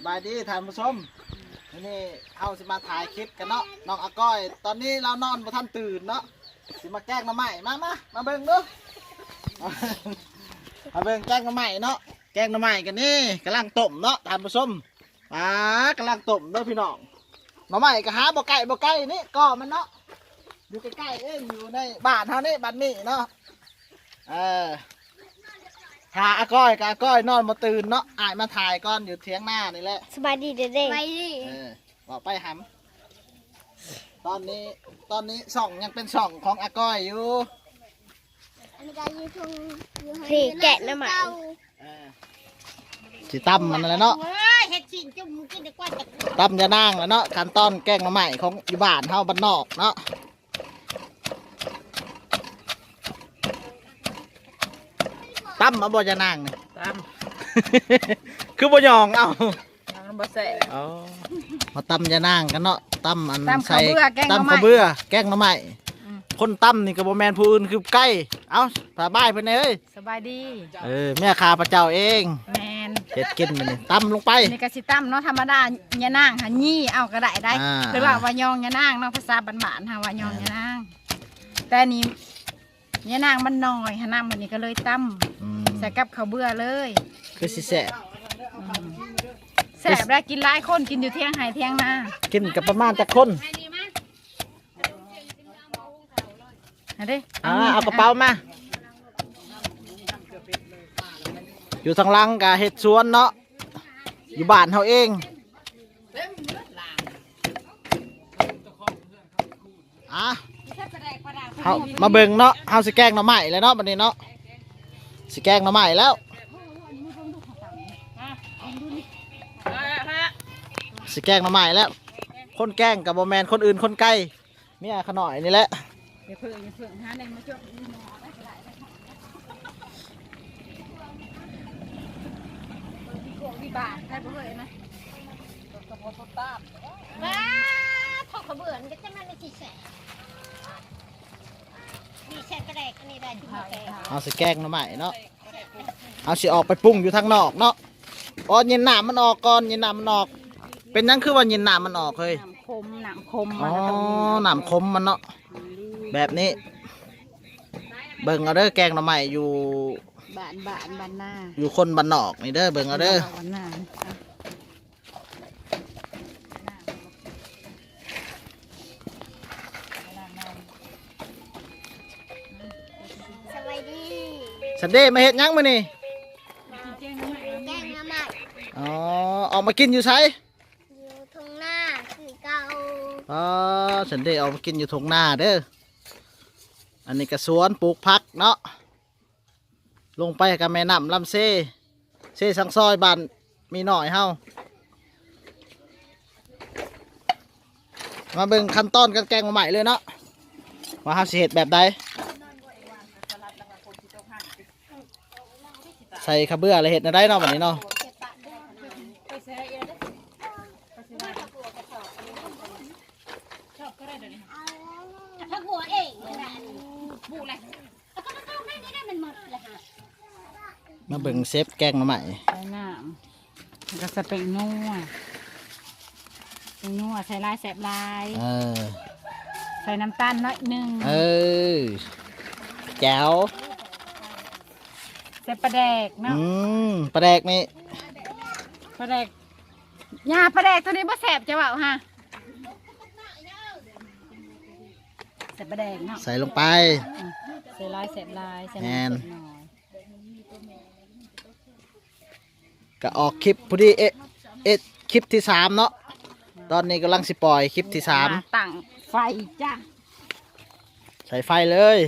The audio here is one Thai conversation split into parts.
สบายดีท่านผู้ชมนนี้เอาสิมาถ่ายคลิปกันเนาะน้องอาก้อย ตอนนี้เรานอนบ่ทันตื่นเนาะสิมาแกล้งน้ำใหม่มามามาเบิ่งดูมาเบิ่งแกล้งน้ำใหม่เนาะแกล้งน้ำใหม่กันนี่กำลังต้มเนาะท่านผู้ชมอ่ากำลังต้มเด้อพี่น้องน้ำใหม่ก็หาบ่ไก่บ่ไก่นี่ก่อมันเนาะอยู่ใกล้ๆเองอยู่ในบ้านเฮานี่บ้านนี้เนาะเออ หาอาก้อยกับอาก้อยนอนมาตื่นเนาะอายมาถ่ายก่อนอยู่เทียงหน้านี่แหละสบายดีเด็กๆไปดิเออบอกไปหำตอนนี้ตอนนี้ช่องยังเป็นช่องของอาก้อยอยู่พี่แกะน้ำใหม่เออสิตั้มมันอะไรเนาะเฮ้ยเฮ็ดสิ่งจุ่มกินดีกว่าจะตั้มจะนั่งแล้วเนาะขั้นตอนแกงมาใหม่ของอยู่บ้านเฮาบ้านนอกเนาะ ตั้มมาบ่จะนั่งนี่ ตามคือบ่ยองเอ้าตามบ่แซ่อ๋อมาตำยานางกันเนาะตำอันตำข้าวเบื่อแกงหน่อไม้ตำข้าวเบื่อแกงหน่อไม้อืม คนตำนี่ก็บ่แมนผู้อื่นคือใกล้เอ้าตาบ้ายเพิ่นเอ้ยสบายดี เออแม่ข้าพระเจ้าเองแมนเฮ็ดกินมันนี่ตำลงไป นี่ก็สิตั้มเนาะธรรมดาญะนางหันยี่เอาก็ได้ได้ อ่า หรือว่าว่ายองญะนางเนาะภาษาบ้านๆหาว่ายองญะนาง แต่อันนี้ ญะนางมันน้อยหาน้ำมันนี่ก็เลยตั้มอืมใส่กับข้าวเบื่อเลยคือสิแซ่บแซ่บแล้วกินหลายคนกินอยู่เที่ยงไห้เที่ยงนากินกับประมาณจักคนเอาเด้อ่าเอากระเป๋ามา อยู่ทางหลังก็เฮ็ดสวนเนาะอยู่บ้านเฮาเองอะ เฮามาเบิ่งเนาะเฮาสิแกล้งหน่อไม้แล้วเนาะบัดนี้เนาะสิแกล้งหน่อไม้แล้วสิแกล้งหน่อไม้แล้ว คนแกล้งกับบ่แมนคนอื่นคนใกล้เมียขน่อยนี่แหละอย่าเพิ่งอย่าเพิ่งหาในมาจบมีบาทใครบ่เคยนะว้าทอกกระเบื่อนก็จะมันไม่กี่แส นนี่แช่กระแดกอันนี้ได้ที่มาแกงเฮาสิแกล้งหน่อไม้เนาะเฮาสิออกไปปรุงอยู่ทางนอกเนาะอ๋อเย็นหน้ามันออกก่อนเย็นหน้ามันออก เป็นหยังคือว่าเย็นหน้ามันออกเฮ้ยน้ำคมน้ำคมอ๋มัอนก็ต้องมีหนามคมมันเนาะแบบนี้ เบิ่งเอาเด้อแกงหน่อไม้อยู่บานบานบานหน้าอยู่คนบ้านนอกนี่เด้อเบิ่งเอาเด้อบานหน้า สันเดย์มาเฮ็ดหยังมื้อนี่แกงน้ำใหม่อ๋อออกมากินอยู่ไสอยู่ทงหน้าคือเก่าอ๋อสันเดย์ออกมากินอยู่ทงนาเด้ออันนี้ก็สวนปลูกผักเนาะลงไปกับแม่น้ำลำเซเซสังซอยบ้านมีหน่อยเฮามาเบิ่งขั้นตอนการแกงมาใหม่เลยเนาะว่าเฮาสิเฮ็ดแบบใด ส่ข้าวเบื่ออะไรเฮ็ดในได้เนาะวันนี้เนาะถ้าหัวเองเลยนะบูอะไรแล้วก็ต้องให้ได้มันหมดเลยค่ะมาเบิ่งเซฟแกงมาใหม่ใส่น้ำแล้วก็สเปกนัวสเปกนัวใส่ลายแสบลายเออใส่น้ำตาลน้อยหนึ่งเออแจ๋วใส่ปลาแดกเนาะอืมปลาแดกนี่ปลาแดกยาปลาแดกตัวนี้บ่แสบจะเปล่าฮะใส่ปลาแดกเนาะใส่ลงไป ใส่ลายแสบลายใส่แม่นน้ำสดหน่อยก็ออกคลิปพอดีเอ๊ะเอ๊ะคลิปที่สามเนาะตอนนี้กำลังสิปล่อยคลิปที่สาม ตั้งไฟจ้ะใส่ไฟเลย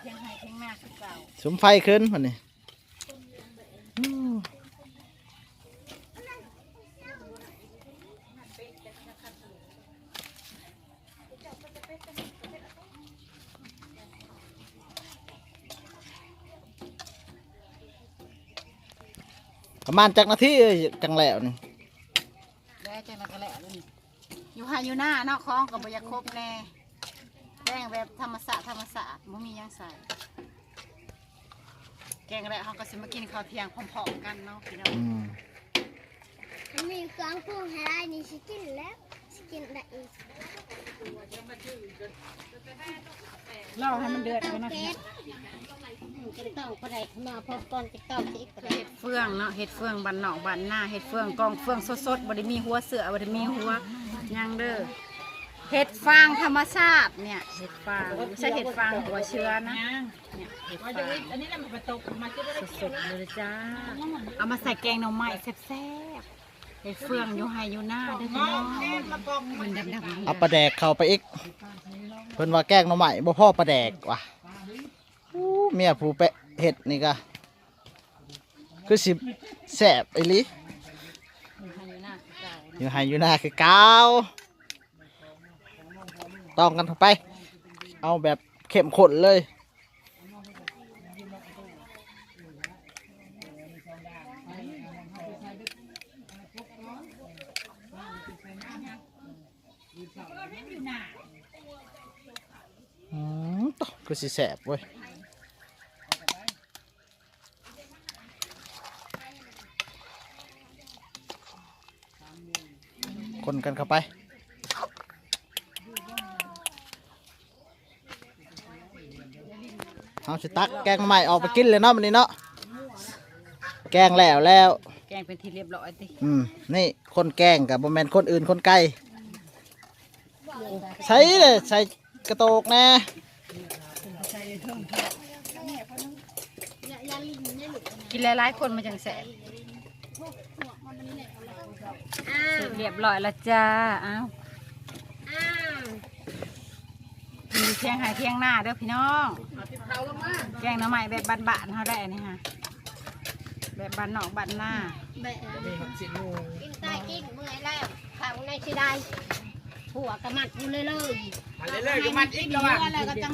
เพียงให้เพียงหน้าคือเก่า สมไฟขึ้นมันนี่ประมาณจักนาทีจังแล้วนี่แล้วจังนั้นก็แล้วนี่อยู่หาอยู่หน้าเนาะคลองกับบอยากครบแน่แกงแบบธรรมศาสตร์ธรรมศาสตร์ไม่มียังใส่ งแล้วเขาก็สิมากินข้าวเที่ยงพร้อมๆกันเนาะพี่น้องอืมเครื่องปรุงให้ได้นี่สิกินแล้วสิกินได้อีกเล่าให้มันเดือดก่อนนะเผ็ดจะต้องก็ได้มาพบก่อนจะต้องสิก็ได้เห็ดเฟืองเนาะเห็ดเฟืองบันนอกบันหน้าเห็ดเฟืองกองเฟืองสดๆบ่ได้มีหัวเสือบ่ได้มีหัวหยังเด้อ เห็ดฟางธรรมชาติเนี่ยเห็ดฟางไม่ใช่เห็ดฟางหัวเชื้อนะเนี่ยเห็ดฟางอันนี้มันตกมาสดๆเลยจ้าเอามาใส่แกงหน่อไม้แซ่บๆเห็ดเฟืองอยู่ไฮอยู่หน้าด้อพี่น้องมันดำๆเอาปลาแดกเข้าไปอีกเพิ่นว่าแกงหน่อไม้บ่พ่อปลาแดกว่ะอู้เมียผู้เปะเห็ดนี่ก็คือสิแสบไอ้ลิอยู่ไห้อยู่หน้าคือเกาว ตองกันไป เอาแบบเข้มข้นเลย อืมต่อคือสิแสบเว้ยคนกันเข้าไป เอาสิตักแกงใหม่ออกไปกินเลยเนาะมันนี้เนาะแกงแล้วแล้วแกงเป็นที่เรียบร้อยติอืมนี่คนแกงกับบแมนคนอื่นคนไกลใส่เลยใส่กระโตกแน่กินหลายๆคนมาจังแสบเสร็จเรียบร้อยแล้วจ้าเอ้าอ้าวมีเที่ยงหายเที่ยงหน้าเด้อพี่น้อง แกงหน้ำใหม่แบบบ้านๆเขาได้นี่ฮะแบบบ้านนอกบ้านหน้ากินใต้กินเมื่อยแล้วข้าวในสิได้ผัวกระมัดอยู่เลยเลยเลยก็มันอีกแล้วอะแล้วก็จัง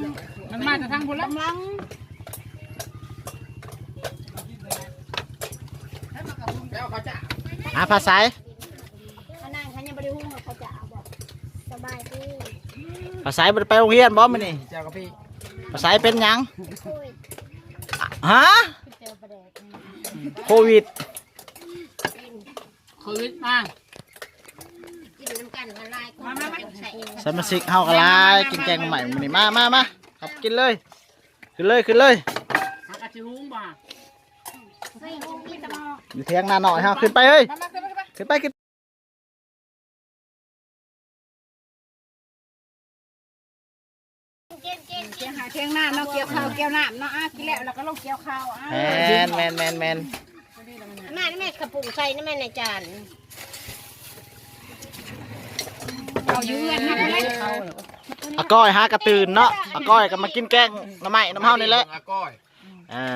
มันมาจากทางบุรีรัมย์อะภาษาเขานั่งเขายังไม่ได้หุ้มเขาจะเอาบอกสบายดีภาษาบ่ได้ไปโรงเรียนบ่มื้อนี้เจ้ากับพี่ ภาษาเป็นหยังคุยฮะเจอประเด็กโควิดคืนมากินน้ำกันละลายคนใส่สมาชิกเฮาก็หลายกินแกงใหม่มื้อนี้มามามาครับกินเลย ขึ้นเลยขึ้นเลยหากระชิวงบ่าเฮ้ยกินตะมออยู่เทียงนาหน่อยเฮาขึ้นไปเฮ้ยขึ้นไปขึ้นกิน เที่ยงหายเที่ยงหน้าเนาะเกี่ยวข้าวเกี่ยวน้ำเนาะอะกินแล้วแล้วก็ลงเกี่ยวข้าวอะแมนแมนแมนแมนแม่นี่แม่กระปุกใส่นี่แม่ในจานเอาอยู่เงินนะเลยอาก้อยหากระตื่นเนาะอาก้อยก็มากินแกงน้ำไม้น้ำเฮานี่แหละอาก้อยอ่า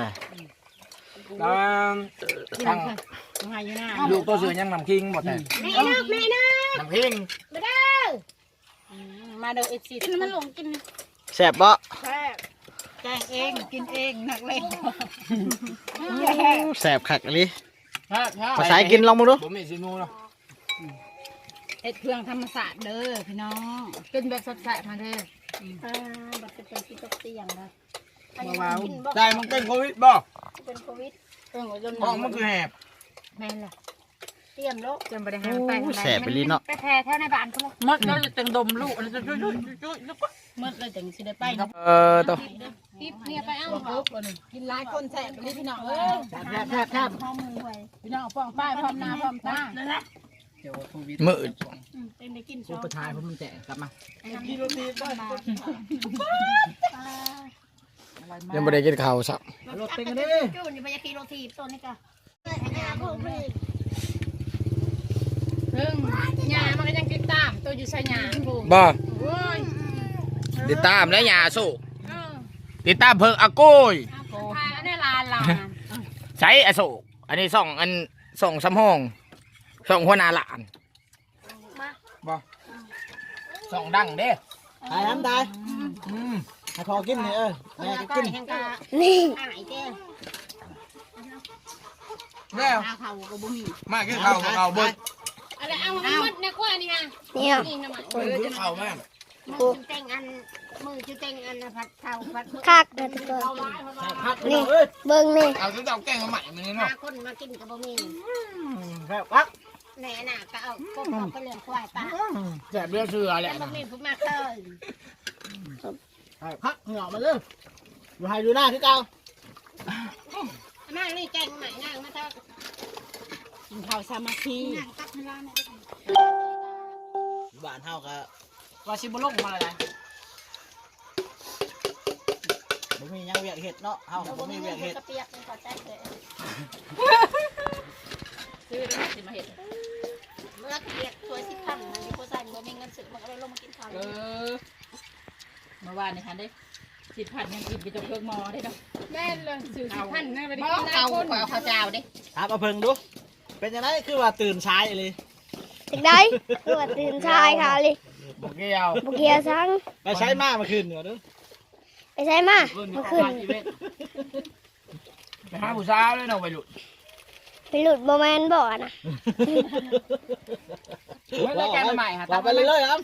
ตามทางหายอยู่หน้าลูกตัวเสือยังนำคิงหมดเลยแม่นะแม่นะนำคิงมาเด้อมาเด้อเอฟซีกินมันหลงกิน แซ่บบ่แซ่บแกงเองกินเองนักเลงแซ่บคักอีหลิภาษากินลองมาดูผมมีซีนูเนาะเอ็ดเครื่องธรรมศาสตร์เด้อพี่น้องกินแบบสดๆมาเด้ออ่าบัดจะเป็นที่ตกเตียงนะว้าวได้มันเป็นโควิดบ่เป็นโควิดเครื่องหัวจนห้องมันคือแหบแม่นล่ะ เตรียมโรคจนบริหารไปแซ่บไปลิเนาะ ไปแพ้แถวในบ้านพุ่นมดเราจะตึงดมลูกเราจะจุ๊ยจุ๊ยจุ๊ยจุ๊ยมดเราจะสิได้ไปเออตัวพี่เมียไปเอาเขากินหลายคนแซ่บไปเลยพี่น้องเอ้ยแซ่บแซ่บแซ่บข้อมือไว้พี่น้องป้องป้ายพร้อมหน้าพร้อมตามืดเป็นได้กินกูซอไปทายเพราะมันแจกกลับมายังไม่ได้กินข้าวสักรถเป็นกันดิจูนอยู่ไปยาคีโรทีต้นนี่ก็หาผมเลยเพิ่ งหญ้ามันก็ยังติดตามตัวอยู่ใส่หญ้าผูบ่ โอ้ยติดตามแล้วยาสู้ติดตามเพิ่งอาก้อยพาในลานเราใช้อโศกอันนี้ส่องอันส่องสำห้องส่องหัวหนาหลานบ่ส่องดังเด้ทายน้ำตายอืมให้พอกินนี่เออแม่ก็ก็กินแห้งกานี่หายแก้วแล้วตาเขาก็บ่มีมากินข้าวกับข้าวเบิด อะไรเอามันมดในกล้วยนี่ไงเนี่ยนี่น้ำมันกินข้าวแม่มือจุเต็งอันมือจุเต็งอันผัดเท้าผัดคักนะทุกคนเอาร้ายเพราะว่าพักนี่เอ้ยเบิ่งนี่เอาจะเอาแกงมาใหม่มานี่หาเนาะคนมากินกับบะหมี่แซ่บพักนแน่น่ะก็เอาพวกเขาไปเลี้ยงควายป่าแสบเลือดเสือแหแล้ละวมันนะมีผู้มาเคยให้พักเหงื่อมาเลยอยู่ให้ดูหน้าที่เก่ามานี่แกงใหม่นั่งมาเถอะ กินข้าวสามัคคีนั่งตักให้ร้านเนี่ยบ้านเฮาก็ว่าสิบ่ลงมาเลยบ่มีหยังเวียกเฮ็ดเนาะเฮาก็บ่มีเวียกเฮ็ด กระเปียกเป็นขอใจเลยซื้อแล้วสิมาเฮ็ดเมื่อกระเปียกตัวสิบพันมันมีผู้ชายบ่มีเงินซื้อมันก็เลยลงมากินข้าวเออเมื่อวานนี่ค่ะได้สิบพันยังกินไปตกเครื่องหมอได้ดอกแม่เลยซื้อสิบพันนะไปบ่เอาเอาข้าวเจ้าเด้ถามเอาเพิ่งดู เป็นยังไงคือว่าตื่นสายเลยถึงได้ตัวตื่นชายค่ะเลยบอกเกี่ยวบุกเกียซังไปใช้มาเมื่อคืนเหนือเด้อไปใช้มาเมื่อคืนไปหาผู้สาวเลยเนาะไปหลุดไปหลุดโมแมนบ่อนะเมื่อไรแกงใหม่ค่ะต่อไปเรื่อยๆครับ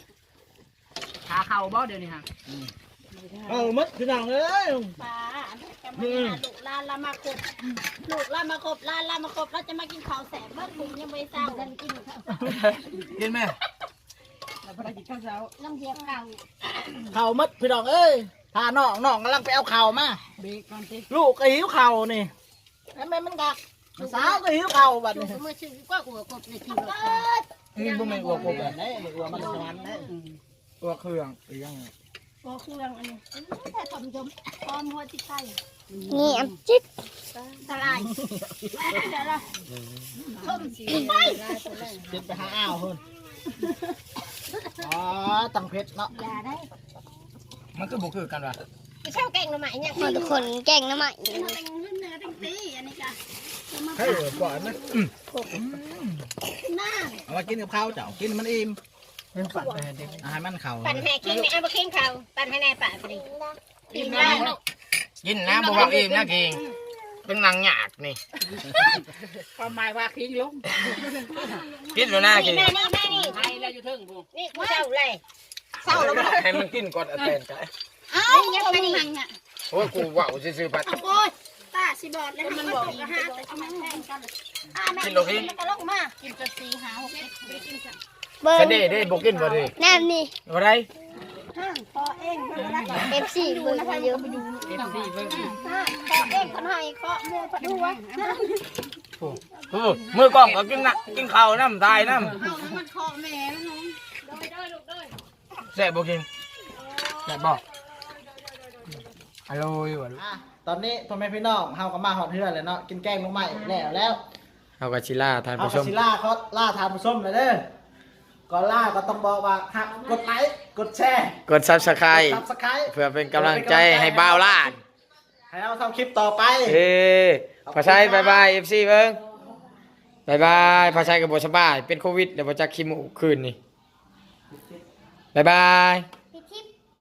ขาเข่าบ่เดี๋ยวนี้ค่ะ เอามัดพี่น้องเอ้ยป้าจะมาหาลูกลานละมาคบลูกลานมาคบลานละมาคบเราจะมากินข้าวแสบเมื่อคืนยังไม่เศร้ากันกินข้าวกินไหมแล้วพอได้กินข้าวเช้าลองเทียบเก่าเข่ามัดพี่น้องเอ้ยถ้าน้องน้องกำลังไปเอาเข่ามาเบรกก่อนสิลูกก็หิวเข่านี่แม่มันกักสาวก็หิวเข่าบัดชูนี้มือชื่อก็หัวกบในทีรถนี่บ่แม่นอ้วกกบแบบนี้อ้วกมันสวรรค์ได้ตัวเครื่องอีกอยัง ก็เครื่องอันนี้แต่ทำจมพร้อมหัวที่ไข่นี่อันจิ๊ดสลายเดี๋ยวเราต้มสีไปเจ็บไปหาอ้าวเพิ่นอ๋อตังเพชรเนาะอย่าได้ มันก็บุคือกันวะไปเช่าแกงหน่อไม้เนี่ยมาทุกคนแกล้งน้ำใหม่เป็นเนื้อตั้งตีอันนี้จ้ะให้ก่อนนะหน้าเอามากินกับข้าวเจ้ากินมันอิ่ม เป็นฝันไปเด็กอาหารมันเข่าปั่นแห่คิงเนี่เอาไปคิงเขาปั่นให้นายป่าไปดิกินได้ลูกกินนะบอกว่าอิ่มนะกิงเป็นนางหยากนี่ความหมายว่าคิงลงกินแล้วนะกินี่งแม่นี่แม่นี่ไทยแล้วอยู่เทิงกูนี่กูเศร้าเลยเศร้าแล้วให้มันกินก่อนเอาแตนใจเอ้ายังไม่ได้เนี่ยโอ้ยกูว่าวซื่อๆปัดโอ้ยตาสิบอดเลยมันบอกห้าแต่ทำไมแพงกันอ่าแม่กินมันก็ลงมากินจนสีหาหกไม่กินสัก เบิ้กระงเด้ได้บอกกินบ่ดีแนมนี่บ่ได้ห้างพอเองเวลาเอฟซีเบิ้งมาเยอะเอ็มดีเบิ่งห้างพอเองคนให้เคาะมือพอดูวะโอ้โหมือกล้องก็กินนะกินข้าวน้ำตายน้เอาแล้วมันเคาะแม่แล้วน้องโดยโดยลูกโดยำแซ่บบ่กินแซ่บบ่อร่อยว่ะอะตอนนี้พ่อแม่พี่น้องเฮาก็มาหอดเฮือนเลยเนาะกินแกงลงใหม่แล้วแล้วเอากาชิล่าทานเอาผู้ชกระมสิล่าเขาล่าทานผู้ชมเลยเด้อ ก่อนล่าก็ต้องบอกว่าหักกดไลค์กดแชร์กดซับสไครกต์ดซับสไครต์เพื่อเป็นกำลังใจให้บ่าวล้านให้เราทำคลิปต่อไปเอ้พอใช้บายบาย FC เบิ่งบายบายพอใช้กับบสบายเป็นโควิดเดี๋ยวบ่จักขี้มูกคืนนี่บายบาย